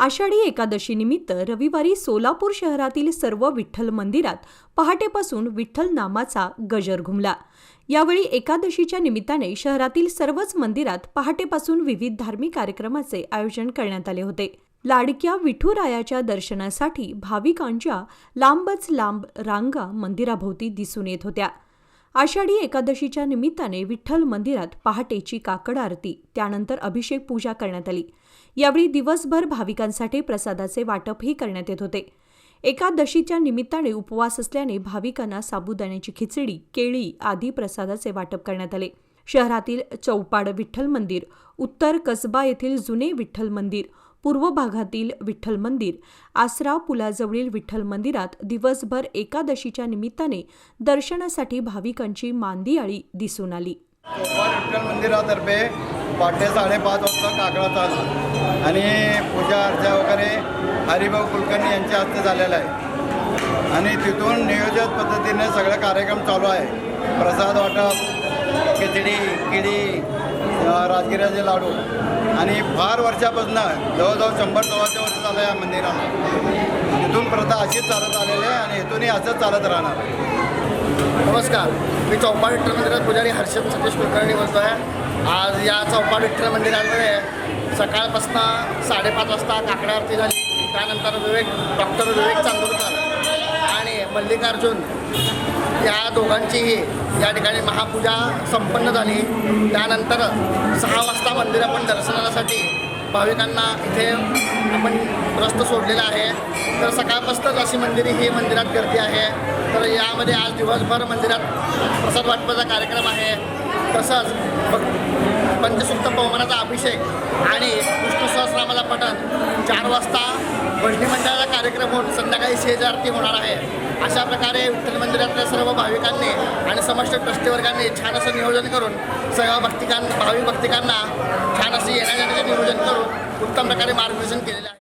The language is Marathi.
आषाढी एकादशीनिमित्त रविवारी सोलापूर शहरातील सर्व विठ्ठल मंदिरात पहाटेपासून विठ्ठल नामाचा गजर घुमला. यावेळी एकादशीच्या निमित्ताने शहरातील सर्वच मंदिरात पहाटेपासून विविध धार्मिक कार्यक्रमाचे आयोजन करण्यात आले होते. लाडक्या विठुरायाच्या दर्शनासाठी भाविकांच्या लांबच लांब रांगा मंदिराभोवती दिसून येत होत्या. आषाढी एकादशीच्या निमित्ताने विठ्ठल मंदिरात पहाटेची काकड आरती त्यानंतर अभिषेक पूजा करण्यात आली. यावेळी दिवसभर भाविकांसाठी प्रसादाचे वाटपही करण्यात येत होते. एकादशीच्या निमित्ताने उपवास असल्याने भाविकांना साबुदाण्याची खिचडी केळी आदी प्रसादाचे वाटप करण्यात आले. शहरातील चौपाड विठ्ठल मंदिर उत्तर कसबा येथील जुने विठ्ठल मंदिर पूर्व भागातील विठ्ठल मंदिर. आसराव पुलाजवळील विठ्ठल मंदिरात दिवसभर एकादशीच्या निमित्ताने दर्शनासाठी भाविकांची मांदियाळी दिसून आली. विठ्ठल मंदिरातर्फे पहाटे साडेपाच वाजता काकडा चालला आणि पूजा अर्चा वगैरे हरिभाऊ कुलकर्णी यांच्या हस्ते झालेला आहे. आणि तिथून नियोजित पद्धतीने सगळे कार्यक्रम चालू आहे. प्रसाद वाटप खिचडी किडी राजगिराचे लाडू. आणि फार वर्षापासून जवळजवळ शंभर सव्वाशे वर्ष झालं या मंदिराला. इथून प्रथा अशीच चालत आलेली आहे आणि इथूनही असंच चालत राहणार. नमस्कार. मी चौपाट विठ्ठल मंदिरात पुजारी हर्षद सतीश कुलकर्णी बोलतो आहे आज या चौपाट विठ्ठल मंदिरामध्ये सकाळपासून साडेपाच वाजता काकडा आरती झाली. त्यानंतर विवेक डॉक्टर विवेक चांदूरकर आणि मल्लिकार्जुन या दोघांचीही या ठिकाणी महापूजा संपन्न झाली. त्यानंतर सहा वाजता मंदिर आपण दर्शनासाठी भाविकांना इथे आपण रस्त सोडलेला आहे. तर सकाळपासूनच अशी मंदिरे ही मंदिरात गर्दी आहे. तर यामध्ये आज दिवसभर मंदिरात प्रसाद वाटपाचा कार्यक्रम आहे. तसंच पंचसुप्त पवमानाचा अभिषेक आणि विष्णू सहस्रामाला पठण. चार वाजता भजनी मंडळाचा कार्यक्रम होत चाळीस शेज आरती होणार आहे अशा प्रकारे विठ्ठल मंदिरातल्या सर्व भाविकांनी आणि समस्त ट्रस्टीवर्गांनी छान असं नियोजन करून सर्व भक्तिकां भाविक भक्तिकांना छान असं येण्या नियोजन करून उत्तम प्रकारे मार्गदर्शन केलेलं आहे.